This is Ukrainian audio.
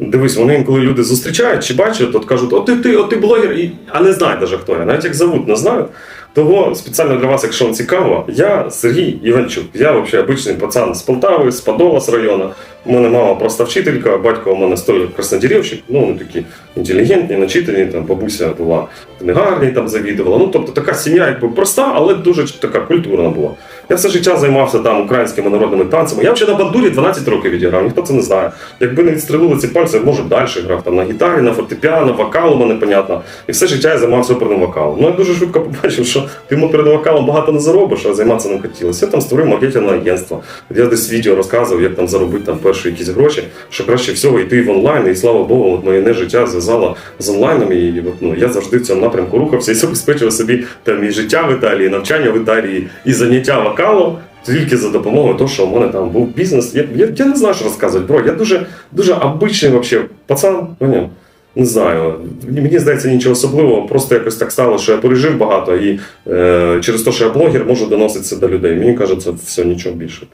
Дивись, вони інколи люди зустрічають чи бачать, от кажуть, о ти ти, о ти блогер, і, а не знають навіть хто я, навіть як зовут, не знають. Того спеціально для вас, якщо вам цікаво, я Сергій Іванчук. Я взагалі обичний пацан з Полтави, з Подола з району. У мене мама просто вчителька, батько у мене стоїть краснодерівщик, ну вони такі інтелігентні, начитані, там бабуся була книгарні, там завідувала. Ну тобто така сім'я, якби проста, але дуже така культурна була. Я все життя займався там українськими народними танцями. Я взагалі на бандурі 12 років відіграв, ніхто це не знає. Якби не відстрелили ці пальці, я, може далі грав там на гітарі, на фортепіано, вокал у мене понятно. І все життя я займався оперним вокалом. Ну я дуже швидко побачив, що ти оперним вокалом багато не заробиш, а займатися не хотілося. Я там створив маркетингове агентство. Я десь відео розказував, як там заробити там перші якісь гроші, що краще всього йти в онлайн. І слава Богу, от моє не життя зв'язало з онлайном. І от, ну, я завжди в цьому напрямку рухався і забезпечував собі там і життя в Італії, і навчання в Італії, і заняття вокалом. Тільки за допомогою того, що у мене там був бізнес. Я, я, я не знаю, що розказувати, бро. Я дуже, дуже обичний вообще пацан. Поняв? Не знаю. Мені здається, нічого особливого. Просто якось так стало, що я пережив багато, і е, через те, що я блогер, можу доноситися до людей. Мені кажеться, все, нічого більше.